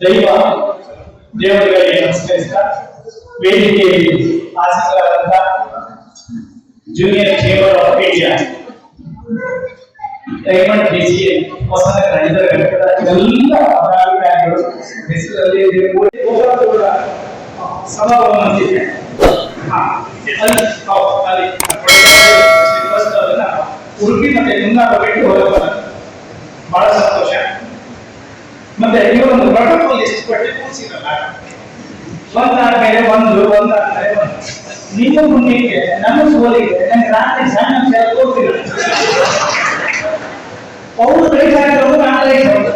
ದೈವ ದೇವರುಗಳಿಗೆ ನಮಸ್ಕರಿಸ್ತಾ ವೇದಿಕೆಯಲ್ಲಿ ಆಸಕ್ತರಾದಂತ junior chamber of India diamond DC ಹೊಸದ ನಡೆದ ಘಟಕದ ಎಲ್ಲ ಪದಾಧಿಕಾರಿಗಳು ಹೆಸರಲ್ಲಿ ಕೂಡ ಸಭಾಭವನ ಅಂತಿದೆ ಹಾ, ಅಲ್ಲಿ ಹೌದು, ಅಲ್ಲಿ ಶ್ರೀನಿವಾಸರಾವ್ರನ್ನ ಉಡುಪಿ ಮತ್ತೆ ಕುಂದಾಪ ಮತ್ತೆ ಒಂದು ಪ್ರೋಟೋಕಾಲ್ ಎಷ್ಟು ಪಟ್ಟಿ ಕೂರಿಸಿರಲ್ಲ ಒಂದಾದ್ಮೇಲೆ ಒಂದು ಒಂದಾದ್ಮೇಲೆ ಒಂದು. ನಿಮ್ಮ ಮುಂದಿಗೆ ನನ್ನ ಸೋಲಿಗೆ ನಂಗೆ ರಾತ್ರಿ ಸಣ್ಣ ಅವ್ರು ರೈಟ್ ಹಾಕಿದ್ರು ನಾನು ರೈಟ್ ಹಾಕಿದ್ರು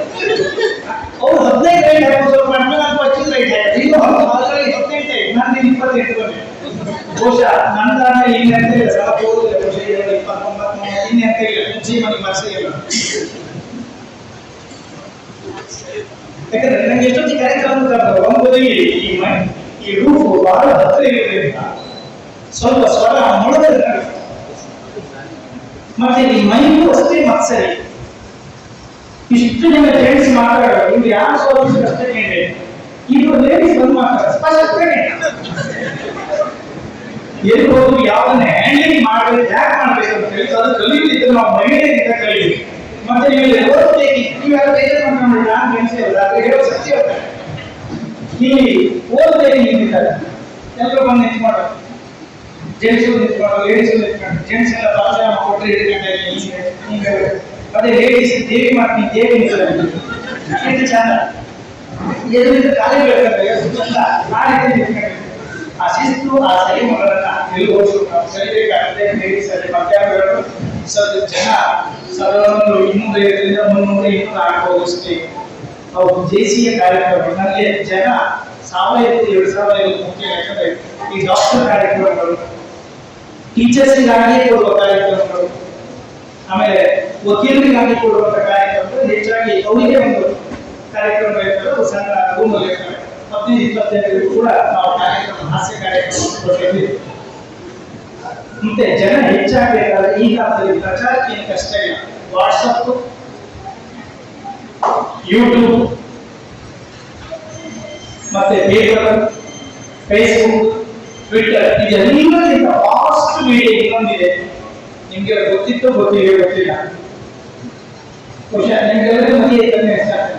ಅವ್ರು ಹದಿನೈದು ರೈಟ್ ಹಾಕೋದು ಸ್ವಲ್ಪ ಮಾಡ್ತಾರೆ ನಾನು ಪಚ್ಚಿನ ರೈಟ್ ಹಾಕಿದ್ರು ಇದು ಹದಿನೈದು ಹದಿನೆಂಟು, ನಾನು ಇಪ್ಪತ್ತೆಂಟು ಬಂದೆ ಬಹುಶಃ ನಂದಾದ್ಮೇಲೆ ಇಲ್ಲಿ ಅಂತ ಹೇಳಿದ್ರೆ ಇಪ್ಪತ್ತೊಂಬತ್ತು ಅಂತ ಮನೆಗೆ ಮನಸ್ಸಿಗೆ ಯಾಕಂದ್ರೆ ನಂಗೆ ಎಷ್ಟೊತ್ತಿಗೆ ಕಾರ್ಯಕ್ರಮ ಕರೆದ್ರು ಒಂಬುದಿಗೆ ಈ ಮ- ಈ ರೂಪು ಬಹಳ ಹತ್ತಿರ ಇರೋದ್ರಿಂದ ಸ್ವಲ್ಪ ಸ್ವರ ಮೊಳದಲ್ಲಿ ಕಾಣಿಸ್ತದೆ. ಮತ್ತೆ ಈ ಮೈಕು ಅಷ್ಟೇ ಮತ್ಸರಿ ಇಷ್ಟು ಜನ ಜೆಂಟ್ಸ್ ಮಾತಾಡೋದು ಇವ್ರು ಯಾರು ಸ್ವಲ್ಪ ಅಷ್ಟೇ ಕೇಳಿ ಇಬ್ರು ಲೇಡೀಸ್ ಬಂದು ಮಾತಾಡೋದು ಸ್ಪಷ್ಟ ಎಲ್ಲಿ ಹೋದ್ರು ಯಾವನ್ನ ಹ್ಯಾಂಡ್ಲಿಂಗ್ ಮಾಡಬೇಕು ಯಾಕೆ ಮಾಡ್ಬೇಕು ಅಂತ ಹೇಳಿ ಅದು ಕಲಿಯುತ್ತಿದ್ದು ನಾವು ಮಹಿಳೆಯರಿಂದ ಕಲಿಬೇಕು ಮತ್ತೆ ನೀವು ಓದ್ಬೇಕು ನೀವೆಲ್ಲ ಬೇಜಾರು ಮಾಡ್ಕೊಂಡು ನಾನು ನೆನೆಸಿಲ್ಲ ಅದು ಹೇಳೋ ಸತ್ಯ ಇಲ್ಲಿ ಓದ್ಬೇಕು ನಿಂತಿದ್ದಾರೆ ಎಲ್ಲರೂ ಬಂದು ನಿಂತ್ಕೊಂಡು ಜೆಂಟ್ಸ್ ನಿಂತ್ಕೊಂಡು ಲೇಡೀಸ್ ನಿಂತ್ಕೊಂಡು ಜೆಂಟ್ಸ್ ಎಲ್ಲ ಪಾಠ ಕೊಟ್ಟರೆ ಹಿಡಿದುಕೊಂಡೆ ಹಿಂಗೆ ಹಿಂಗೆ ಅದೇ ಲೇಡೀಸ್ ದೇವಿ ಮಾಡ್ತೀನಿ ದೇವಿ ನಿಂತಿದ್ದಾರೆ ಎಷ್ಟು ಚಂದ ಎದುರಿಂದ ಕಾಲಿ ಬೆಳಕಂದ್ರೆ ಸುತ್ತ ಆ ರೀತಿ ನಿಂತ್ಕೊಂಡು ಆ ಶಿಸ್ತು ಆ ಸಂಯಮಗಳನ್ನ ನಿಲ್ಲುವುದು ನಾವು ಕಲಿಬೇಕಾಗುತ್ತೆ ಲೇಡೀಸ್ ಅಲ್ಲಿ ಮಧ್ಯಾಹ್ನ ಸ್ವಲ್ಪ ಜನ ಸಾವಿರದ ಇನ್ನೂರ ಐದರಿಂದ ಮುನ್ನೂರ ಇನ್ನೂರ ಆಗುವಷ್ಟೇ ಅವು ದೇಶೀಯ ಕಾರ್ಯಕ್ರಮ ನನಗೆ ಜನ ಸಾವಿರದ ಎರಡು ಸಾವಿರ ಐವತ್ತು ಮುಖ್ಯ ಯಾಕಂದ್ರೆ ಈ ಡಾಕ್ಟರ್ ಕಾರ್ಯಕ್ರಮಗಳು ಟೀಚರ್ಸ್ಗಾಗಿ ಕೊಡುವ ಕಾರ್ಯಕ್ರಮಗಳು ಆಮೇಲೆ ವಕೀಲರಿಗಾಗಿ ಕೊಡುವಂತ ಕಾರ್ಯಕ್ರಮಗಳು ಹೆಚ್ಚಾಗಿ ಅವರಿಗೆ ಒಂದು ಕಾರ್ಯಕ್ರಮ ಇರ್ತದೆ ಅದು ಸಣ್ಣ ರೂಮಲ್ಲಿ ಇರ್ತವೆ ಹದಿನೈದು ಇಪ್ಪತ್ತೈದು ಕೂಡ ನಾವು ಕಾರ್ಯಕ್ರಮ ಹಾಸ್ಯ ಕಾರ್ಯಕ್ರಮ ಕೊಟ್ಟಿದ್ದೀವಿ ಮತ್ತೆ ಜನ ಹೆಚ್ಚಾಗಬೇಕಾದ್ರೆ ಈ ಕಾಲದಲ್ಲಿ ಪ್ರಚಾರಕ್ಕೆ ಏನು ಕಷ್ಟ ಇಲ್ಲ ವಾಟ್ಸಪ್ ಯೂಟ್ಯೂಬ್, ಮತ್ತೆ ಪೇಪರ್, ಫೇಸ್ಬುಕ್, ಟ್ವಿಟರ್ ಇದೆಲ್ಲಕ್ಕಿಂತ ಫಾಸ್ಟ್ ಮೀಡಿಯಾ ಇನ್ನೊಂದಿದೆ ನಿಮ್ಗೆ ಗೊತ್ತಿತ್ತು ಗೊತ್ತಿದೆ ಗೊತ್ತಿಲ್ಲ. ಬಹುಶಃ ನಿಮ್ಗೆಲ್ಲರೂ ಮದುವೆ ಐತಂದ್ರೆ ಸಾಕು.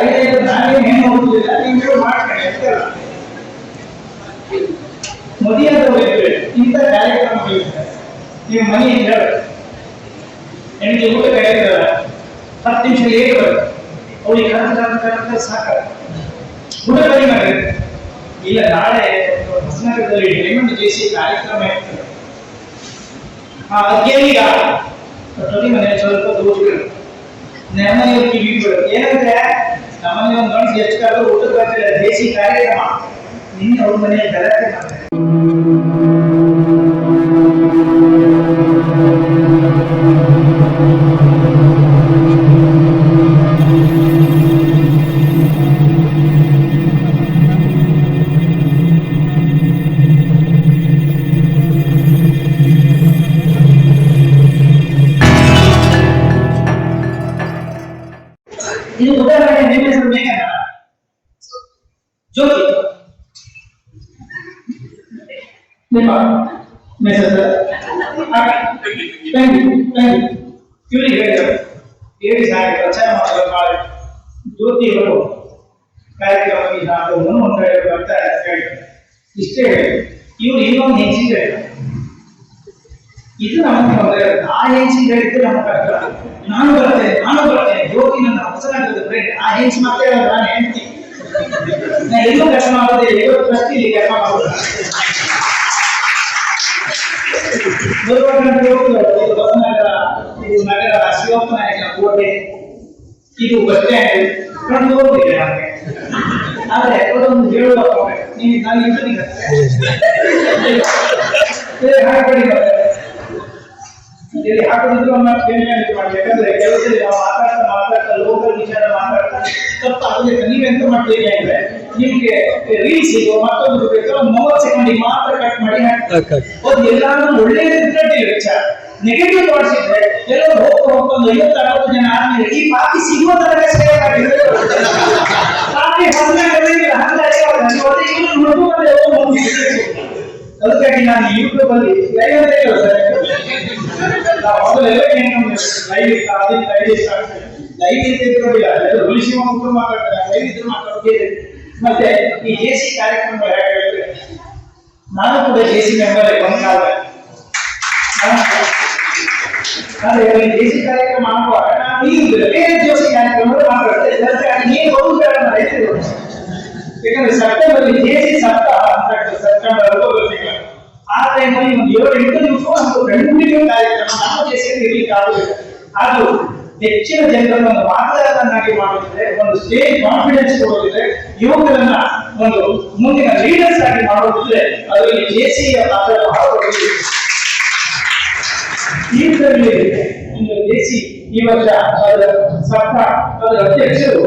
ಐದೈದು ನಾವೇನು ಏನು ಹೋಗುದಿಲ್ಲ ನೀವು ಮಾಡ್ಕೊಳ್ಳಿ ಅಷ್ಟಲ್ಲ ಮದುವೆಯಾದವರು ಇಂಥ ಕಾರ್ಯಕ್ರಮ ನೀವು ಮನೆಯಿಂದ ಹೇಳಿ ಹೆಣ್ಣಿಗೆ ಊಟ ಕರೀತಾರ ಹತ್ತು ನಿಮಿಷ ಲೇಟ್ ಬರುತ್ತೆ ಅವಳಿಗೆ ಕರೆದು ಕರೆದು ಕರೆದು ಸಾಕ ಊಟ ಕಡಿಮೆ ಆಗುತ್ತೆ ಇಲ್ಲ ನಾಳೆ ಹೊಸನಗರದಲ್ಲಿ ಡೈಮಂಡ್ ಜೇಸಿ ಕಾರ್ಯಕ್ರಮ ಇರ್ತದೆ ಹಾ ಅದಕ್ಕೇನೀಗ ಒಟ್ಟಲ್ಲಿ ಮನೆ ಸ್ವಲ್ಪ ದೂರ ನೆಮ್ಮದಿ ಕಿವಿ ಬಿಡುತ್ತೆ ಏನಂದ್ರೆ ನಮ್ಮನೆ ಒಂದು ಗಂಟು ಎಷ್ಟು ಕಾಲ ಊಟದ ಬರ್ತಿಲ್ಲ ದೇಸಿ ಕಾರ್ಯಕ್ರಮ ನಿನ್ನೆ ಅವ್ರ ಮನೆಯಲ್ಲಿ ಗಲಾಟೆ ಮಾಡ್ತಾರೆ ಇವರಿಗೆ ಹೇಳಿದರು. ಹೇಳಿ ಸಾರಿ ಅಂತ ಹೇಳಿದರು ಇಷ್ಟೇ ಇವರು ಇನ್ನೊಂದು ಹೆಚ್ಚಿಗೆ ಹೇಳಿದರು. ಇದು ನಮಗೆ ತೊಂದರೆ ಆ ಹೆಂಚಿಗೆ ಹೇಳಿದ್ರೆ ನಮ್ಮ ಕಷ್ಟ ನಾನು ಬರ್ತೇನೆ ನಾನು ಬರ್ತೇನೆ. ಜ್ಯೋತಿ ನನ್ನ ಹೊಸನಾಗದ ಫ್ರೆಂಡ್ ಆ ಹೆಂಚಿ ಮತ್ತೆ ನಾನು ಹೆಂಡತಿ. ನಾನು ಎಲ್ಲೂ ಕಷ್ಟ ಮಾಡೋದೇ ಎಲ್ಲೋ ಫಸ್ಟ್ ಇಲ್ಲಿ ಕೆಲಸ ನಗರ ಶಿವಪ್ಪ ನಾಯಕನ ಕೋಟೆ ಇದು ಬಸ್ ಸ್ಟ್ಯಾಂಡ್ ಕಣ್ಣು ಹೋಗುದಿಲ್ಲ ನಮಗೆ ಆದ್ರೆ ಅದೊಂದು ಹೇಳುವ ನೀವು ನಾನು ಇಬ್ಬರಿಗೆ ಹಾಕಿ ಇಲ್ಲಿ ಹಾಕೋದಿದ್ರು ನಮ್ಮ ಕೇಳಿ ಮಾಡಿ. ಯಾಕಂದ್ರೆ ಕೆಲಸದಲ್ಲಿ ನಾವು ಮಾತಾಡ್ತಾ ಮಾತಾಡ್ತಾ ಲೋಕಲ್ ವಿಚಾರ ಮಾತಾಡ್ತಾ ತಪ್ಪು ಆಗೋದಿಲ್ಲ ನೀವೆಂತ ಮಾಡ್ತೀರಿ ಅಂದ್ರೆ ನಿಮ್ಗೆ ರೀಲ್ಸ್ ಇದು ಮತ್ತೊಂದು ಬೇಕಾದ್ರೆ ಒಂದು ಮೂವತ್ತು ಸೆಕೆಂಡಿಗೆ ಮಾತ್ರ ಕಟ್ ಮಾಡಿ ಹಾಕಿ ಅದು ಎಲ್ಲಾನು ಒಳ್ಳೆಯದಿದ್ರೆ ವಿಚಾರ ನೆಗೆಟಿವ್ ಥಾಟ್ಸ್ ಇದ್ರೆ ಎಲ್ಲರೂ ಹೋಗ್ತಾ ಹೋಗ್ತಾ ಒಂದು ಐವತ್ತು ಅರವತ್ತು ಜನ ಆದ್ಮೇಲೆ ಈ ಪಾಪಿ ಸಿಗುವ ತನಕ ಸೇರಿದ್ರೆ ಪಾಪಿ ಅದಕ್ಕಾಗಿ ನಾನು ಯೂಟ್ಯೂಬ್ ಅಲ್ಲಿ ಲೈವ್ ಅಂತ ಹೇಳೋದು ನಾವು ಮೊದಲೆಲ್ಲ ಏನು ಲೈವ್ ಇತ್ತ ಅದಕ್ಕೆ ಲೈವ್ ಇಷ್ಟ ಲೈವ್ ಇತ್ತು ಇಟ್ಕೊಂಡಿಲ್ಲ ಎಲ್ಲರೂ ಉಳಿಸಿ ಮಕ್ಕಳು ಮಾತಾಡ್ತಾರೆ ಲೈವ್ ಇದ್ರು ಮಾತಾಡೋದು ಮತ್ತೆ ಈ ಜೆ ಸಿ ಕಾರ್ಯಕ್ರಮ ಯಾಕೆ ಹೇಳಿದ್ರೆ ನಾನು ಕೂಡ ಜೆ ಸಿ ಮೆಂಬರ್ ಒಂದು ಕಾಲದಲ್ಲಿ ಅದೇ ಜೆ ಸಿ ಕಾರ್ಯಕ್ರಮ ಮಾಡುವಾಗ ನಾನು ಈ ಬೇರೆ ಜೋಸಿ ಕಾರ್ಯಕ್ರಮ ಮಾತಾಡ್ತೇನೆ ಅದಕ್ಕಾಗಿ ನೀವು ಬಹುಗಳನ್ನು ರೈತರು ಯಾಕಂದ್ರೆ ಸೆಪ್ಟೆಂಬರ್ ಜೇಸಿ ಸಪ್ತಾಹ ಅಂತ ಸೆಪ್ಟೆಂಬರ್ ಆ ಟೈಮಲ್ಲಿ ಒಂದು ಏಳು ಎಂಟು ದಿವಸ ಒಂದು ಕಂಟಿನ್ಯೂ ಕಾರ್ಯಕ್ರಮ ನಮ್ಮ ದೇಶದಲ್ಲಿ ಇರ್ಲಿಕ್ಕೆ ಅದು ಹೆಚ್ಚಿನ ಜನರನ್ನು ಒಂದು ಮಾತುಗಾರರನ್ನಾಗಿ ಮಾಡುತ್ತಿದೆ ಒಂದು ಸ್ಟೇಜ್ ಕಾನ್ಫಿಡೆನ್ಸ್ ಕೊಡೋದಿದ್ರೆ ಯುವಕರನ್ನ ಒಂದು ಮುಂದಿನ ಲೀಡರ್ಸ್ ಆಗಿ ಮಾಡೋದಿದ್ರೆ ಅದರಲ್ಲಿ ಜೆಸಿಯ ಪಾತ್ರ ಬಹಳ ಇದರಲ್ಲಿ ಒಂದು ದೇಸಿ ಈ ವರ್ಷ ಅದರ ಸರ್ಕಾರ ಅದರ ಅಧ್ಯಕ್ಷರು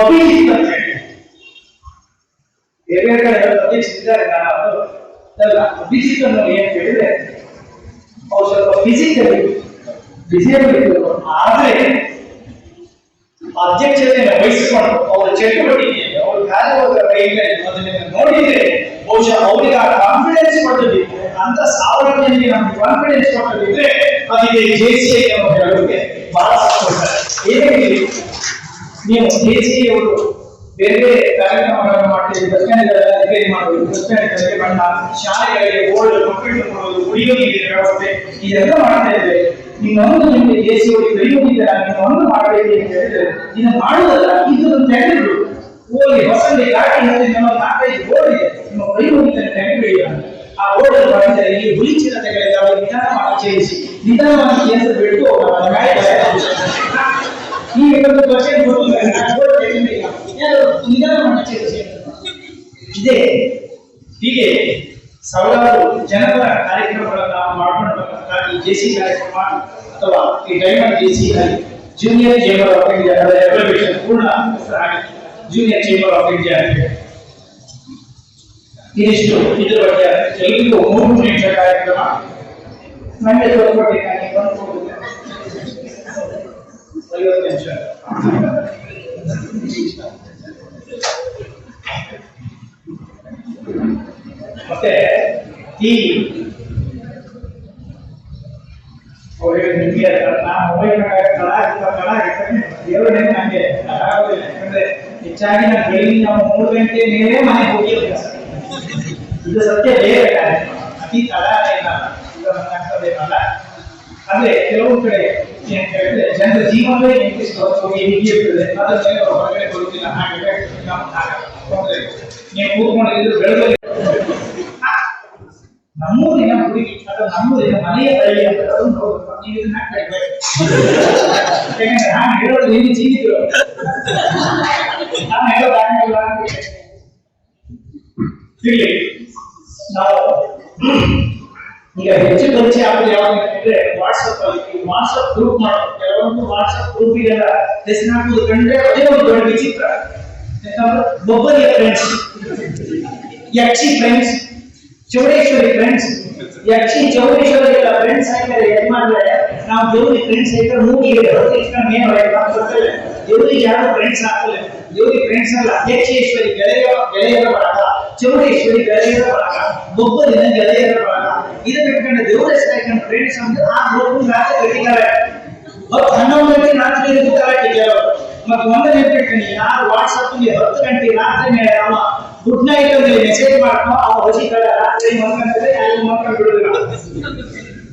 ಅಭಿಜಿತ್ ಅಂತ ಹೇಳಿ. ಬೇರೆ ಕಡೆ ಅಧ್ಯಕ್ಷರಿದ್ದಾರೆ ನಾನು ಅವರು ಅಲ್ಲ ಫಿಸಿಕ್ ಅನ್ನು ಏನ್ ಹೇಳಿದ್ರೆ ಅವ್ರು ಸ್ವಲ್ಪ ಫಿಸಿಕಲಿ ಇದ್ದರು ಆದ್ರೆ ಅಧ್ಯಕ್ಷತೆಯನ್ನು ವಹಿಸಿಕೊಂಡು ಅವರ ಚಟುವಟಿಕೆ ಅವರು ಕಾರ್ಯವನ್ನು ಅದನ್ನ ನೋಡಿದ್ರೆ ಬಹುಶಃ ಅವರಿಗೆ ಆ ಕಾನ್ಫಿಡೆನ್ಸ್ ಕೊಟ್ಟದಿದ್ರೆ ಅಂತ ಸಾವಿರ ಜನರಿಗೆ ನಮ್ಗೆ ಕಾನ್ಫಿಡೆನ್ಸ್ ಕೊಟ್ಟದಿದ್ರೆ ಅದಕ್ಕೆ ಜೆ ಸಿ ಐ ಅನ್ನೋ ಹೇಳೋದಕ್ಕೆ ಬಹಳ ಸಂತೋಷ ಏನೇ ನೀವು ಜೆ ಸಿ ಅವರು ಬೇರೆ ಬೇರೆ ಕಾರ್ಯಕ್ರಮಗಳನ್ನು ಮಾಡ್ತೀರಿ ಬಸ್ ಸ್ಟ್ಯಾಂಡ್ಗಳೆಲ್ಲ ರಿಪೇರಿ ಮಾಡೋದು ಬಸ್ ಸ್ಟ್ಯಾಂಡ್ಗಳಿಗೆ ಬಣ್ಣ ಶಾಲೆಗಳಿಗೆ ಬೋರ್ಡ್ ಕಂಪ್ಯೂಟರ್ ಮಾಡೋದು ಕುಡಿಯೋ ನೀರಿನ ವ್ಯವಸ್ಥೆ ಇದೆಲ್ಲ ಮಾಡ್ತಾ ಇದ್ದೇವೆ ಇನ್ನೊಂದು ನಿಮಗೆ ಜೆ ಸಿ ಅವರಿಗೆ ಕೈ ಮುಗಿದಾರ ಇನ್ನೊಂದು ಮಾಡಬೇಕು ಅಂತ ಹೇಳಿದ್ರೆ ಇದನ್ನ ಮಾಡುವುದಲ್ಲ ಇದನ್ನು ತೆಗೆದು ಹೋಗಿ ಹೊಸಲ್ಲಿ ದಾಟಿ ಹತ್ತಿ ನಮ್ಮ ನಾಲ್ಕೈದು ಬೋರ್ಡ್ ಇದೆ ನಿಮ್ಮ ಕೈ ಮುಗಿತಾನೆ ತೆಗೆದುಬಿಡಿ ಅಂತ. ಆ ಬೋರ್ಡ್ ಅಲ್ಲಿ ಮಾಡಿದರೆ ಈ ಹುಲಿ ಚಿರತೆಗಳಿಂದ ಅವರು ನಿಧಾನವಾಗಿ ಚೇರಿಸಿ ನಿಧಾನವಾಗಿ ಕೆಲಸ ಬಿಟ್ಟು ಅವರ ಮೇಲೆ ಈ ಒಂದು ಕ್ವಶನ್ ಗೊತ್ತಿಲ್ಲ ನಾನು ಬೋರ್ಡ್ ತೆಗೆದಿಲ್ಲ ಯಾರು ನಿಧಾನವಾಗಿ ಚೇರಿಸಿ ಇದೆ ಹೀಗೆ ಸಾವಿರಾರು ಜನಪರ ಕಾರ್ಯಕ್ರಮಗಳನ್ನ ನಾವು ಮಾಡ್ಕೊಂಡು ಬರ್ತಕ್ಕಂಥ ಈ ಜೆಸಿ ಕಾರ್ಯಕ್ರಮ ಅಥವಾ ಈ diamond JC junior chamber of India ಅದರ ಎವಲ್ಯೂಷನ್ ಪೂರ್ಣ ಜೂನಿಯರ್ ಚೇಂಬರ್ ಆಫ್ ಇಂಡಿಯಾ ಅಂತ ಹೇಳಿ. ಇದಿಷ್ಟು ಇದ್ರ ಬಗ್ಗೆ ಎಲ್ರಿಗೂ ಮೂರು ನಿಮಿಷ ಕಾರ್ಯಕ್ರಮ ನನಗೆ ತೋರ್ಸ್ಕೊಟ್ಟಿದ್ದೆ ನನಗೆ ಬಂದು ಕೊಡುತ್ತೆ. ಐವತ್ತು ನಿಮಿಷ ಮತ್ತೆ ಈ ಅವ್ರಿಗೆ ನಿಮಗೆ ನಾನು ಮೊಬೈಲ್ ಕಳ ಕಳ ದೇವರೇ ನನಗೆ ಆಗೋದಿಲ್ಲ ಯಾಕಂದ್ರೆ ಹೆಚ್ಚಾಗಿ ನಾನು ಬೆಳಿಗ್ಗೆ ನಾವು ಮೂರು ಗಂಟೆ ಮೇಲೆ ಮನೆಗೆ ಹೋಗಿಲ್ಲ ಇದು ಸತ್ಯ ಬೇರೆ ಕಾರ್ಯಕ್ರಮ ಅತಿ ತಡ ಇಲ್ಲ ಈಗ ನನಗೆ ಆಗ್ತದೇನಲ್ಲ ಆದ್ರೆ ಕೆಲವು ಕಡೆ ಏನ್ ಹೇಳಿದ್ರೆ ಜನರ ಜೀವನವೇ ನಿಂತಿಸ್ತು ಹೋಗಿ ಹೀಗೆ ಇರ್ತದೆ ಅದ್ರ ಮೇಲೆ ಅವ್ರು ಹೊರಗಡೆ ಬರುವುದಿಲ್ಲ ಹಾಗೆ ನಾವು ತೊಂದ್ರೆ ಇಲ್ಲ. ನೀವು ಕೂತ್ಕೊಂಡಿದ್ದು ಬೆಳಗ್ಗೆ ನಮ್ಮೂರಿನ ಹುಡುಗಿ ಅಥವಾ ನಮ್ಮೂರಿನ ಮನೆಯ ತಳಿ ಅಂತ ಅದನ್ನು ನೋಡ್ಬೇಕು ನೀವು ಇದನ್ನ ಹಾಕ್ಬೇಕು ಯಾಕಂದ್ರೆ ನಾನು ಹೇಳೋದು ಏನು ಜೀವಿದ್ರು ನಾನು ಹೇಳೋದು ಆಗಲ್ಲ ಅಂತ ಇರ್ಲಿ ನಾವು ಈಗ ಹೆಚ್ಚು ಪರಿಚಯ ಆಗೋದು ಯಾವಾಗ ಅಂದ್ರೆ ವಾಟ್ಸಪ್ ಅಲ್ಲಿ ವಾಟ್ಸಪ್ ಗ್ರೂಪ್ ಮಾಡೋದು ಕೆಲವೊಂದು ವಾಟ್ಸಪ್ ಗ್ರೂಪ್ ಇದೆಲ್ಲ ಹೆಸರು ಹಾಕುವುದು ಕಂಡ್ರೆ ಅದೇ ಒಂದು ದೊಡ್ಡ ವಿಚಿತ್ರ ಯಾಕಂದ್ರೆ ಬೊಬ್ಬರಿಯ friends Yakshi friends Chowdeshwari friends ಯಕ್ಷಿ Chowdeshwari ಎಲ್ಲ ಫ್ರೆಂಡ್ಸ್ ಹಾಕಿದ್ರೆ ಏನ್ ಮಾಡಿದ್ರೆ ನಾವು ದೇವ್ರಿಗೆ ಫ್ರೆಂಡ್ಸ್ ಹಾಕಿದ್ರೆ ಮೂಗಿಗೆ ಹೊರತಿಸ್ಕೊಂಡು ಮೇನ್ ಬರ್ತದೆ ದೇವ್ರಿಗೆ ಯಾರು ಫ್ರೆಂಡ್ಸ್ ಹಾಕಲ್ಲ ದೇವ್ರಿಗೆ ಫ್ರೆಂಡ್ಸ್ ಅಲ್ಲ ಯಕ್ಷೇಶ್ವರಿ ಗೆಳೆಯ ಗೆಳೆಯರ ಬಳಗ ಚೌಡೇಶ್ವರಿ ಗೆಳೆಯರ ಬಳಗ ಬೊಬ್ಬರಿನ ಗೆಳೆಯರ ಬಳಗ ಇದು ಬಿಟ್ಕೊಂಡು ದೇವ್ರ ಹೆಸರು ಹಾಕೊಂಡು ಫ್ರೆಂಡ್ಸ್ ಅಂದ್ರೆ ಆ ಗ್ರೂಪ್ ರಾತ್ರಿ ಕಟ್ಟಿದ್ದಾರೆ ಹತ್ತು ಹನ್ನೊಂದು ಗಂಟೆ ರಾತ್ರಿ ಇರ್ತಾರೆ ಕೆಲವರು ಮತ್ತೆ ಒಂದು ನೆನಪಿಟ್ಕೊಂಡು ಯಾರು ವಾಟ್ಸಪ್ ಹತ್ತು ಗಂಟೆ ರಾತ್ರಿ ಮೇಲೆ ಅವ ಗುಡ್ ನೈಟ್ ಅಂತ ಮೆಸೇಜ್ ಮಾಡ್ಕೊ ಅವ ಹೊಸಿಗಳ ರಾತ್ರಿ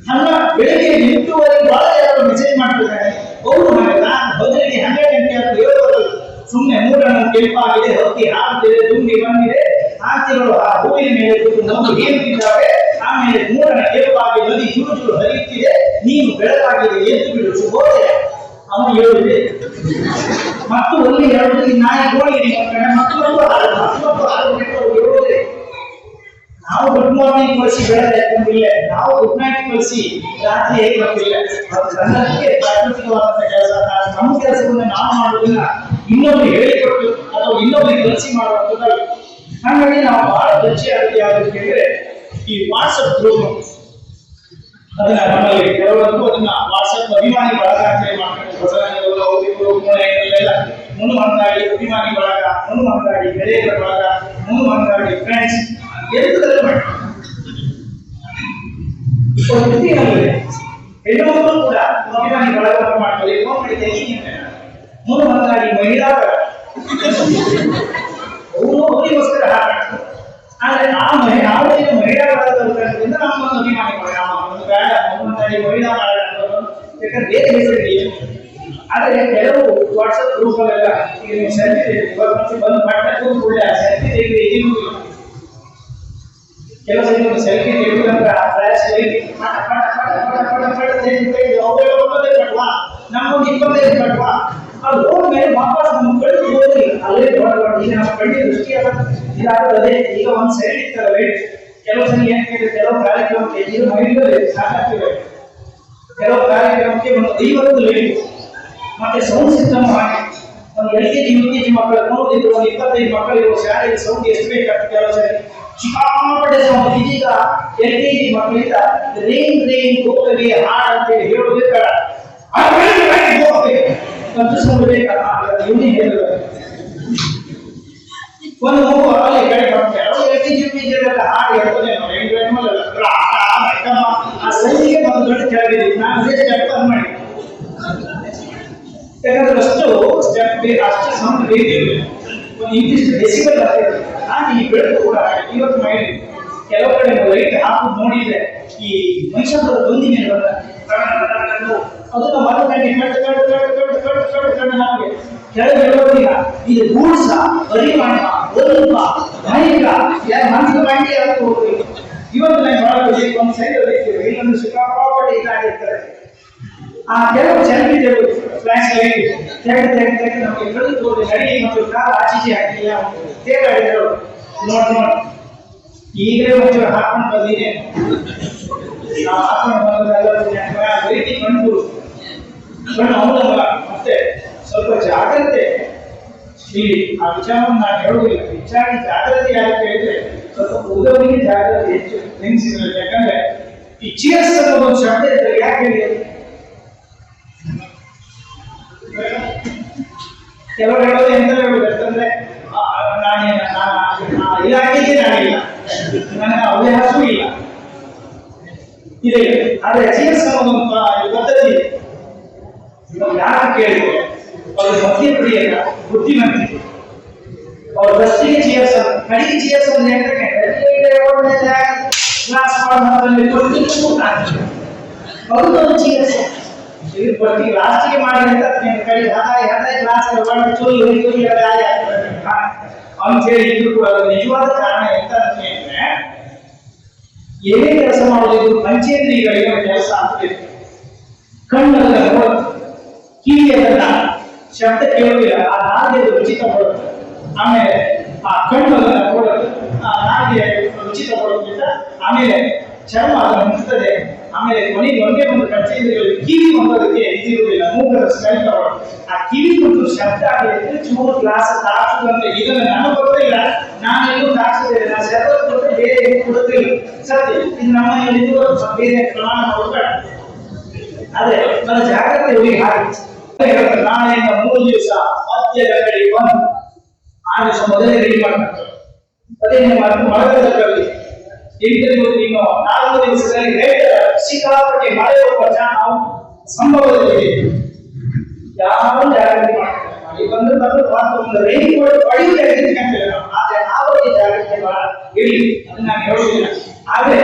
ಹನ್ನ ಬೆಳಿಗ್ಗೆ ಎಂಟೂವರೆಗೆ ಬಹಳ ಯಾರು ಮೆಸೇಜ್ ಮಾಡ್ತಿದ್ದಾರೆ ಅವರು ನಾನು ಬದಲಿಗೆ ಹನ್ನೆರಡು ಗಂಟೆ ಅಂತ ಹೇಳೋದು ಸುಮ್ಮನೆ ಮೂರನ್ನು ಕೆಂಪಾಗಿದೆ ಹೊತ್ತಿ ಹಾಕ್ತಿದೆ ತುಂಬಿ ಬಂದಿದೆ ಹಾಕಿರೋ ಆ ಹೂವಿನ ಮೇಲೆ ಕೂತು ನಮ್ಗೆ ಏನು ತಿಂದಾವೆ ಆಮೇಲೆ ಮೂರನ ಕೆಂಪಾಗಿ ನದಿ ಜುರು ಜುರು ಹರಿಯುತ್ತಿದೆ ನೀನು ಬೆಳಗಾಗಿದೆ ಎದ್ದು ಬಿಡು ಶುಭೋದಯ ಅವನು ಹೇಳಿದೆ ಮತ್ತು ಅಲ್ಲಿ ಎರಡು ಈ ನಾಯಿ ಗೋಳಿಗೆ ಮಕ್ಕಳ ಮಕ್ಕಳೊಂದು ಹಾಲು ನಾವು ಗುಡ್ ಮಾರ್ನಿಂಗ್ ಕಳಿಸಿ ಬೆಳಗ್ಗೆ ಎತ್ತಂಗಿಲ್ಲ ನಾವು ಗುಡ್ ನೈಟ್ ಕಳಿಸಿ ರಾತ್ರಿ ಹೇಗೆ ಬರ್ತಿಲ್ಲ ನನ್ನದಕ್ಕೆ ಪ್ರಾಕೃತಿಕವಾದಂತ ಕೆಲಸ. ನಮ್ಮ ಕೆಲಸವನ್ನು ನಾವು ಮಾಡೋದಿಲ್ಲ ಇನ್ನೊಂದು ಹೇಳಿಕೊಟ್ಟು, ಅಥವಾ ಇನ್ನೊಬ್ರಿಗೆ ಕಲಿಸಿ ಮಾಡುವಂಥದ್ದು ಹಾಗಾಗಿ ನಾವು ಬಹಳ ದಕ್ಷ ಆಗುತ್ತೆ ಯಾವ್ದು ಈ ವಾಟ್ಸಪ್ ಗ್ರೂಪ್ ಅದನ್ನ ನಮ್ಮಲ್ಲಿ ಕೆಲವರಂತೂ ಅದನ್ನ ವಾಟ್ಸಪ್ ಅಭಿಮಾನಿ ಬಳಗ ಅಂತ ಮಾಡ್ತಾರೆ. ಹೊಸದಾಗಿರುವ ಹೋಗಿದ್ರು ಮೂಳೆಲ್ಲ ಮುನು ಮಂದಾಡಿ ಅಭಿಮಾನಿ ಬಳಗ, ಮುನು ಮಂದಾಡಿ ಗೆಳೆಯರ ಬಳಗ, ಮುನು ಮಂದಾಡಿ ಫ್ರೆಂಡ್ಸ್ ಎಲ್ಲದರಲ್ಲೂ ಮಾಡ್ತಾರೆ ಒಂದು ಹೆಣ್ಣು ಮಕ್ಕಳು ಕೂಡ ಅಭಿಮಾನಿ ಬಳಗವನ್ನು ಮಾಡ್ತಾರೆ. ಮೂರು ಮಂದಾಗಿ ಮಹಿಳಾ ಬಳಗ ಅವರು ಅವರಿಗೋಸ್ಕರ ಆದ್ರೆ ಆ ಮಹಿ ಒಂದು ಮಹಿಳಾ ಬಳಗದಿಂದ ನಮ್ಮ ಒಂದು ಅಭಿಮಾನಿ ಬಳಗ ಒಂದು ಬೇಡ ಮಂದಾಡಿ ಮಹಿಳಾ ಬಳಗ ಅನ್ನೋದು ಯಾಕಂದ್ರೆ ಬೇರೆ ಹೆಸರಿದೆ ಆದ್ರೆ ಕೆಲವು ವಾಟ್ಸಪ್ ಗ್ರೂಪ್ ಅಲ್ಲೆಲ್ಲ ಸೆಲ್ಫಿ ಬಂದು ಕೂತ್ಕೊಳ್ಳಿ ಸೆಲ್ಫಿ ತೆಗೆದು ಇದಿರುವುದಿಲ್ಲ ಕೆಲವು ಸರಿ ಸೆಲ್ಫಿ ತೆಗೆದುಕೊಂಡ್ರೆ ಆ ಫ್ಲಾಶ್ ಲೈಟ್ ನಮ್ಗೊಂದು ಇಪ್ಪತ್ತೈದು ಕಟ್ವಾ ಅದು ಹೋದ್ಮೇಲೆ ವಾಪಸ್ ನಮ್ಮ ಕಳಿಸಿ ಹೋದ್ರಿ ಅಲ್ಲೇ ದೊಡ್ಡ ಈಗ ನಮ್ಮ ಒಂದ್ L K G U K G ಮಕ್ಕಳು ನೋಡಿದ್ರು ಒಂದು ಇಪ್ಪತ್ತೈದು ಮಕ್ಕಳಿರುವ ಶಾಲೆಗೆ ಸೌಂಡ್ ಎಷ್ಟು ಬೇಕಾಗ್ತದೆ ಕೆಲವು ಸರಿ ಸಿಕ್ಕಾಪಟ್ಟೆ ಸೌಂಡ್ ಇದೀಗ ಎಲ್ ಕೆ ಜಿ ಮಕ್ಕಳಿಂದ ರೇನ್ ರೇನ್ ಹೋಗಲಿ ಹಾಡ್ ಅಂತ ಹೇಳಿ ಹೇಳೋದಿರ್ತಾರ ಹೋಗ್ಬೇಕು ಕಂಪಿಸ್ಕೊಂಡು ಬೇಕಾ ಇವನೇ ಹೇಳಿದ್ರು ಒಂದು ಮಗು ಅಲ್ಲಿ ಕಡೆ ಬರ್ತಾರೆ ಅವ್ರು L K G U K G ಎಲ್ಲ ಹಾಡು ಹೇಳ್ಮಲ್ಲ ಆ ಒಂದು ನಾನು ಸ್ಟೆಪ್ ಅಷ್ಟು ಸ್ಟೆಪ್ ಇಂತಿಷ್ಟು ಡೆಸಿಬಲ್ ಆಗ್ತದೆ ನಾನು ಈ ಬೆಳಕು ಕೂಡ ಇವತ್ತು ಮಾಡಿ ಕೆಲವು ಕಡೆ ಲೈಟ್ ಹಾಕಿ ನೋಡಿದ್ರೆ ಈ ಮನುಷ್ಯನ ಬಂದಿ ಮೇಲೆ ಬಂದ ಅದನ್ನ ಮರ ಕಂಡು ಕಟ್ಟು ಕಟ್ಟು ನಮಗೆ ಕೆಳಗೆ ಹೇಳೋದಿಲ್ಲ ಇದು ಗೂಡ್ಸ, ಪರಿಮಾಣ ಒಲ್ಪ ಧನಿಕ ಯಾರ ಮನಸ್ಸು ಮಾಡಿ ಅದಕ್ಕೆ ಹೋಗ್ಬೇಕು ಇವತ್ತು ನಾನು ಬಹಳ ಒಂದು ಸೈಡ್ ಇನ್ನೊಂದು ಸಿಕ್ಕಾಪಟ್ಟೆ ಆ ಕೆಲವು ಸೆಲ್ಫಿ ತೆಗೆದು ಫ್ಲಾಶ್ ಲೈಟ್ ತೆಗೆದು ತೆಗೆದು ತೆಗೆದು ನಮಗೆ ಕಳೆದು ತೋರಿ ನಡಿ ಮತ್ತು ಕಾಲ ಆಚೀಚೆ ಹಾಕಿ ತೇಗಾಡಿದ್ರು ನೋಡಿ ನೋಡಿ ಈಗಲೇ ಒಂಚೂರು ಹಾಕೊಂಡು ಬಂದಿದೆ ನಾವು ಹಾಕೊಂಡು ಬಂದಲ್ಲ ರೀತಿ ಕಣ್ಣು ಕಣ್ಣು ಅವನ ಮತ್ತೆ ಸ್ವಲ್ಪ ಜಾಗ್ರತೆ ಇಲ್ಲಿ ಆ ವಿಚಾರವನ್ನು ನಾನು ಹೇಳುವುದಿಲ್ಲ ವಿಚಾರ ಜಾಗ್ರತೆ ಯಾಕೆ ಹೇಳಿದ್ರೆ ಸ್ವಲ್ಪ ಉದವಿಗೆ ಜಾಗ್ರತೆ ಹೆಚ್ಚು ನೆನೆಸಿದ್ರೆ ಯಾಕಂದ್ರೆ ಈ ಒಂದು ಶಬ್ದ ಯಾಕೆ ಹೇಳಿ? ಕೆಲವರು ಹೇಳೋದು ಎಂತ ಹೇಳುದು ಅಂತಂದ್ರೆ ನಾನೇ ಇಲಾಖೆಗೆ ನಾನಿಲ್ಲ ನನಗೆ ಹವ್ಯಾಸವೂ ಇಲ್ಲ. ಇದೆ. ಆದ್ರೆ ಚಿಯರ್ಸ್ ಅನ್ನೋದು ಒಂದು ಪ- ಪದ್ಧತಿ ಇದೆ. ನಾವು ಯಾರು ಕೇಳಿದ್ರೆ, ಅವರು ಮಧ್ಯಪ್ರಿಯಕ ಬುದ್ಧಿಮಂತಿ. ಅವ್ರ ದೃಷ್ಟಿಗೆ ಚಿಯರ್ಸ್ ಕಡಿಗೆ ಕ್ಲಾಸ್ ಹೌದು ಚಿಯರ್ಸ್ ಇದು ಪ್ರತಿ ಲಾಸ್ಟಿಗೆ ಮಾಡಿ ಅಂತ ನೀನು ಕೈ ಹದಾಯಿ ಹದಾಯ ಕ್ಲಾಸ್ ಮಾಡಿ ಚೂರಿ ಚೂರಿ ಹದಾಯಿ ಅಂತ ಹೇಳಿ ಇದ್ರು ಕೂಡ ನಿಜವಾದ ಕಾರಣ ಎಂತ ಅಂತ ಹೇಳಿದ್ರೆ, ಏನೇ ಕೆಲಸ ಮಾಡೋದು ಪಂಚೇಂದ್ರಿಯಗಳಿಗೆ ಕೆಲಸ ಆಗ್ತಿದೆ ಕಣ್ಣಲ್ಲ ನೋಡುತ್ತೆ ಕಿವಿಯಲ್ಲ ಶಬ್ದ ಕೇಳೋದಿಲ್ಲ, ಆ ನಾಗೆ ರುಚಿತ ಮಾಡುತ್ತೆ ಆಮೇಲೆ ಆ ಕಣ್ಣಲ್ಲ ನೋಡುತ್ತೆ ಆ ನಾಗೆ ರುಚಿತ ತಗೊಳ್ಳೋದ್ರಿಂದ ಆಮೇಲೆ ಚರ್ಮ ಅದು ಮುಟ್ತದೆ. ಆಮೇಲೆ ಕೊನೆಗೆ ಒಂದೇ ಒಂದು ಪಂಚೇಂದ್ರಿಯಗಳು ಕಿವಿ ಒಂದೋದಕ್ಕೆ ಇದಿರುವುದಿಲ್ಲ ಮೂಗರ ಸ್ಮೆಲ್ ತಗೊಳ್ಳೋದು ಆ ಕಿವಿ ಮತ್ತು ಶಬ್ದ ಆಗಿದ್ರೆ ಚೂರು ಗ್ಲಾಸ್ ತಾಕ್ಸುದಂತೆ ಇದನ್ನು ನನಗೆ ಗೊತ್ತಿಲ್ಲ ನಾನು ಎಲ್ಲೂ ತಾಕ್ಸಿದ್ದೇನೆ ನಾನು ಸರ್ವತ್ ಕೊಟ್ಟರೆ ಬೇರೆ ಏನು ಕೊಡುತ್ತಿಲ್ಲ ಸತ್ಯ ಇದು ನಮ್ಮ ಮನೆಯಲ್ಲಿ ಇದುವರೆಗೂ ಬೇರೆ ಪ್ರಮಾಣ ಕೊಡ್ಬೇಡ ಆದ್ರೆ ನನ್ನ ಜಾಗ್ರತೆ ಹೋಗಿ ಹಾಗೆ ನಾಳೆಯಿಂದ ಮೂರು ದಿವಸ ಮಧ್ಯದ ಕಡೆ ಬಂದು ಆ ದಿವಸ ಮೊದಲೇ ರೆಡಿ ಮಾಡ್ತಾರೆ ಅದೇ ನಿಮ್ಮ ಮಳೆಗಾಲದಲ್ಲಿ ಇಂಟರ್ವ್ಯೂ ನೀವು ನಾಲ್ಕು ದಿವಸದಲ್ಲಿ ಸಿಕ್ಕಾಪಟ್ಟೆ ಮಳೆ ನಾವು ಸಂಭವದಲ್ಲಿ ಯಾವ ಮಾಡ್ತಾರೆ? ಬಂದು ಬಂದು ಕೋಟ್ ಪಡೆಯುವುದೇ ಕಾಣ್ತೇವೆ ನಾವು ಆದ್ರೆ ಆ ಬಗ್ಗೆ ಜಾಗ್ರತೆ ಬಹಳ ಇರಲಿ. ಅದನ್ನ ನಾನು ಹೇಳುವುದಿಲ್ಲ. ಆದ್ರೆ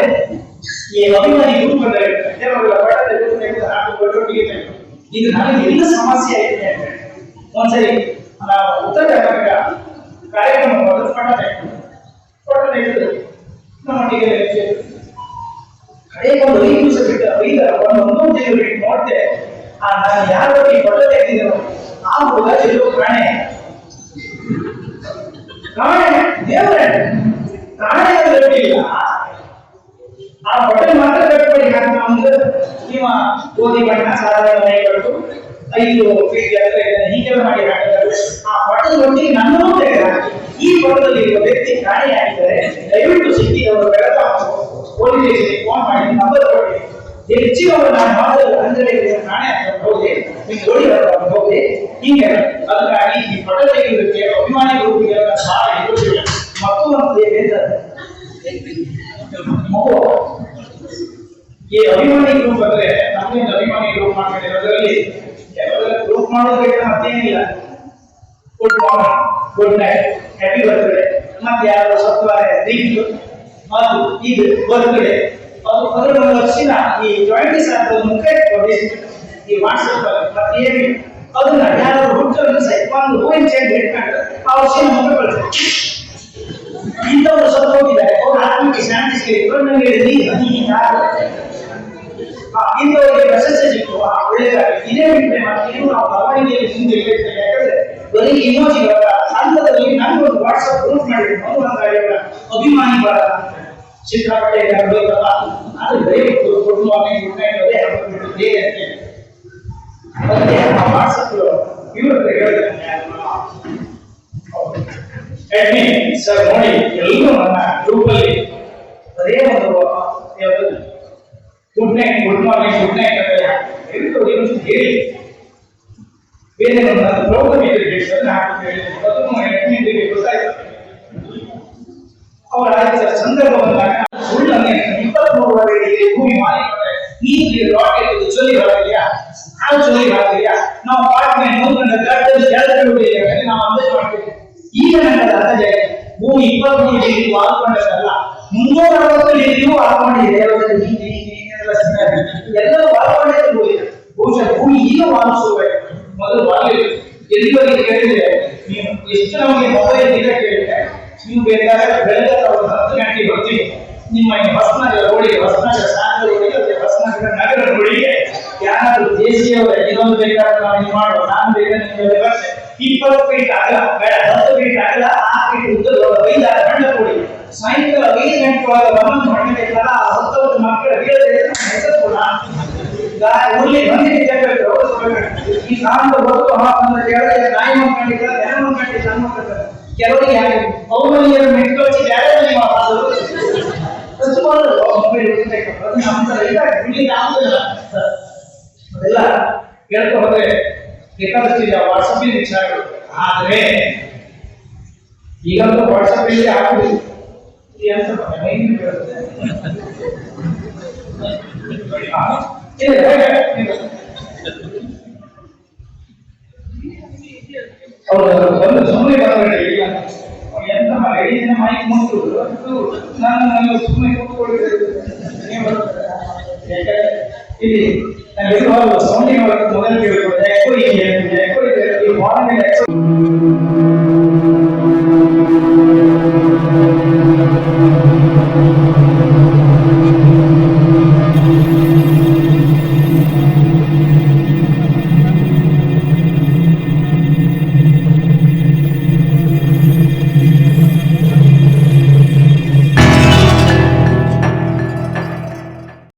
ಈ ಅಭಿಮಾನಿ ಗ್ರೂಪ್ ಅಂತ ಹೇಳ್ತಾರೆ ಕೆಲವರೆಲ್ಲ ಬಡದ ಗ್ರೂಪ್ ತೆಗೆದು ಹಾಕಿ ಒಟ್ಟೊಟ್ಟಿಗೆ ತೆಗೆದು ಇದು ನನಗೆ ಎಲ್ಲ ಸಮಸ್ಯೆ ಆಗಿದೆ ಅಂತ ಒಂದ್ಸರಿ ನಾವು ಉತ್ತರ ಕರ್ನಾಟಕ ಕಾರ್ಯಕ್ರಮ ಮೊದಲು ಪಟ ತೆಗೆದು ಫೋಟೋ ತೆಗೆದು ನಮ್ಮೊಟ್ಟಿಗೆ ಕಡೆ ಒಂದು ಐದು ದಿವಸ ಬಿಟ್ಟು ಐದ ಒಂದು ಒಂದೊಂದು ತಿಂಗಳು ಬಿಟ್ಟು ನೋಡ್ತೆ ಆ ನಾನು ಯಾರ ಬಗ್ಗೆ ಫೋಟೋ ತೆಗೆದಿದ್ದೆನೋ ಆ ಹುಡುಗ ಎಲ್ಲೋ ಕಾಣೆ ಕಾಣೆ ದೇವರೇ ಕಾಣೆ ಇಲ್ಲ ಆ ಹೋಟೆಲ್ ಮಾತ್ರ ಕಟ್ಬೇಡಿ ನಾನು ನಮ್ದು ನಿಮ್ಮ ಗೋಧಿ ಬಣ್ಣ ಸಾಧಾರಣ ಮನೆಗಳು ಐದು ಎತ್ತರ ಇದೆ ಹೀಗೆಲ್ಲ ಮಾಡಿ ಹಾಕಿದ್ದಾರೆ. ಆ ಹೋಟೆಲ್ ಒಟ್ಟಿಗೆ ನನ್ನೂ ತೆಗೆದುಹಾಕಿ ಈ ಪಟದಲ್ಲಿ ಇರುವ ವ್ಯಕ್ತಿ ಕಾಣೆಯಾಗಿದ್ದರೆ ದಯವಿಟ್ಟು ಸಿಕ್ಕಿದವರು ಬೆಳೆದ ಪೊಲೀಸ್ ಫೋನ್ ಮಾಡಿ ನಂಬರ್ ಕೊಡಿ. ಹೆಚ್ಚಿನವರು ನಾನು ಮಾಡಿದ ಅಂದರೆ ನಾನೇ ಹೋಗಿ ಓಡಿ ಬರ್ತಾರೆ ಹೌದೇ ಹೀಗೆ. ಅದಕ್ಕಾಗಿ ಈ ಪಟ ತೆಗೆಯುವುದಕ್ಕೆ ಅಭಿಮಾನಿ ಗ್ರೂಪಿಗೆ ಸಹಾಯ ಇರುವುದಿಲ್ಲ ಮತ್ತು ಒಂದು ಹೇಳ್ತಾರೆ ಮಗು. ಈ ಅಭಿಮಾನಿ ಗ್ರೂಪ್ ಅಂದ್ರೆ ನಮ್ಮಿಂದ ಅಭಿಮಾನಿ ಗ್ರೂಪ್ ಕೆಲವೆಲ್ಲ ಗ್ರೂಪ್ ಮಾಡೋದಕ್ಕೆ ಮತ್ತೇನಿಲ್ಲ good morning good night happy birthday ಮತ್ತೆ ಯಾರು ಸತ್ವಾರೆ ರಿಂಗ್ ಅದು ಇದು ಬರ್ತ್ಡೇ ಅದು ಅದರ ವರ್ಷಿನ ಈ ಜಾಯಿಂಟ್ ಅಂತ ಮುಖ ಇಟ್ಕೊಂಡು ಈ ವಾಟ್ಸಪ್ ಮತ್ತೆ ಏನು ಅದನ್ನ ಯಾರು ಹುಟ್ಟನ್ನು ಸಹಿತ ಒಂದು ಹೂವಿನ ಚೆಂಡು ಇಟ್ಕೊಂಡು ಆ ವರ್ಷಿನ ಮುಖ ಕಳಿಸ್ತಾರೆ ಇಂಥವ್ರು ಸತ್ತು ಹೋಗಿದ್ದಾರೆ ಅವ್ರ ಆತ್ಮಕ್ಕೆ ಶಾಂತಿ ಸಿಗಲಿ ನನಗೆ ನೀ ಯಾರು ಆ, ಇಂಥವರಿಗೆ ಪ್ರಶಸ್ತಿ ಸಿಕ್ತು ಆ, ಒಳ್ಳೆಯದಾಗಲಿ ಇದೇ ಬಿಟ್ಟರೆ ಮತ್ತೆ ಇನ್ನು ನಾವು ಬರವಣಿಗೆಯಲ್ಲಿ ಮುಂದೆ ಇರ್ತೇವೆ ಯಾಕಂದ್ರೆ ಬರೀ ಇಮೋಜಿಗಳ ಹಂತದಲ್ಲಿ ನನಗೊಂದು ವಾಟ್ಸಪ್ ಗ್ರೂಪ್ ಮಾಡಿ ಮಗುವಂತ ಅಭಿಮಾನಿ ಬರ ಚಿತ್ರಪಟ ಅದು ದಯವಿಟ್ಟು ಕುಟುಂಬ ಮಾರ್ನಿಂಗ್ ಅಂತೇಳಿ ಅದಕ್ಕೆ ಆ ವಾಟ್ಸಪ್ ಇವ್ರ ಹೇಳ್ತೇನೆ ಸರ್ ನೋಡಿ ಎಲ್ಲರೂ ನನ್ನ ಗ್ರೂಪ್ ಅಲ್ಲಿ ಬರೇ ಒಂದು ಯಾವ್ದು good good morning, good night ಇವತ್ತು ಹೇಳಿ ಬೇರೆ ಅವರ ಸಂದರ್ಭ ಬಂದಾಗ ಭೂಮಿ ಮಾಲೀಕರೇ ಚೊಲಿ ಹೊರಗಿದೆಯಾ ಆ ಚೊಲಿ ಹೊರಗಿದೆಯಾ ನಾವು ಅಪಾರ್ಟ್ಮೆಂಟ್ ಮೂರು ಗಂಟೆ ಎರಡು ನಾವು ಅಂದಾಜು ಮಾಡ್ತೀವಿ. ಈಗ ನನ್ನ ಭೂಮಿ ಇಪ್ಪತ್ಮೂರು ಡಿಗ್ರಿ ವಾಲ್ಕೊಂಡದಲ್ಲ ಮುನ್ನೂರ ಅರವತ್ತು ಡಿಗ್ರಿಗೂ ವಾಲ್ಕೊಂಡೇ ಭೂಮಿ ಬಹುಶಃ ಭೂಮಿ ಈಗ ವಾಲಿಸುವಬೇಕು ಮೊದಲು ವಾಲಿ ಎಲ್ಲಿವರೆಗೆ ಕೇಳಿದ್ರೆ, ನೀವು ಎಷ್ಟು ನಮಗೆ ಮೊಬೈಲ್ ಇಲ್ಲ ಕೇಳಿದ್ರೆ, ನೀವು ಬೇಕಾದ್ರೆ ಬೆಳಗ್ಗೆ ಒಂದು ಹತ್ತು ಗಂಟೆಗೆ ಬರ್ತೀವಿ ನಿಮ್ಮ ಈ ಹೊಸನಗರ ರೋಡಿಗೆ ಹೊಸನಗರ ಸಾಗರ ರೋಡಿಗೆ, ಮತ್ತೆ ಹೊಸನಗರ ನಗರ ರೋಡಿಗೆ. ಯಾರಾದ್ರೂ ದೇಶಿಯವರ ಇದೊಂದು ಬೇಕಾದ್ರೆ ನಾವು ಇದು ಮಾಡುವ. ನಾನು ಬೇಕಾದ್ರೆ ನಿಮಗೆ ಇಪ್ಪತ್ತು ಫೀಟ್ ಆಗಲ್ಲ, ಬೇಡ, ಹತ್ತು ಫೀಟ್ ಆಗಲ್ಲ ಆ ಫೀಟ್ ಉದ್ದ ಐದಾರು ಗಂಟೆ ಕೊಡಿ ಸಾಯಂಕಾಲ ಐದು ಗಂಟೆ ಒಳಗೆ ಒಂದೊಂದು ಮಾಡಿಬೇಕಲ್ಲ ಆ ಹತ್ತೊಂದು ಮಕ್ಕಳ ಬೀಳದೆ ಹೆಸರು ಉರ್ಲಿ ಈ ಕಾರಣದ ಹೊತ್ತು ಹಾಕಂದ್ರೆ ಕೇಳಿದ್ರೆ ನಾಯಿ ಮಾಡ್ತಾರೆ ಕೆಲವರಿಗೆ ಹಾಗೆ ಅವುಗಳಿಗೆ ಮೆಟ್ಟು ಕಳಿಸಿ ಬೇರೆ ನೀವು ಮಾತಾಡೋದು ಅದೆಲ್ಲ ಕೇಳ್ಕೊ ಹೋದ್ರೆ ವಿಚಾರಗಳು ಆದ್ರೆ, ಈಗಂತೂ ವಾಟ್ಸಪ್ ಇಲ್ಲಿ ಹಾಕುದು ಎಂತ ಮೈಂಡ್ ಬರುತ್ತೆ ಹಾ. ಇದೆ, ಇದೆ, ಇದೆ. ಹೌದು ಒಂದು ಸುಮ್ಮನೆ ಬರಬೇಡಿ ಇಲ್ಲ ಎಂತ ಮಾಡಿ ಮೈಕ್ ಮುಟ್ಟು ನಾನು ನಾನು ಸುಮ್ಮನೆ ಕೂತ್ಕೊಂಡಿದ್ದೆ ನೀವು ಯಾಕಂದ್ರೆ ಇಲ್ಲಿ ನಾನು ಇರುವಾಗ ಸೌಂಡಿನ ಒಳಗೆ ಮೊದಲು ಕೇಳಿಕೊಂಡೆ ಎಕೋ ಇದೆ ಎಕೋ ಇದೆ ಈ ಮಾರ್ನಿಂಗ್ ಎಕ್ಸೋ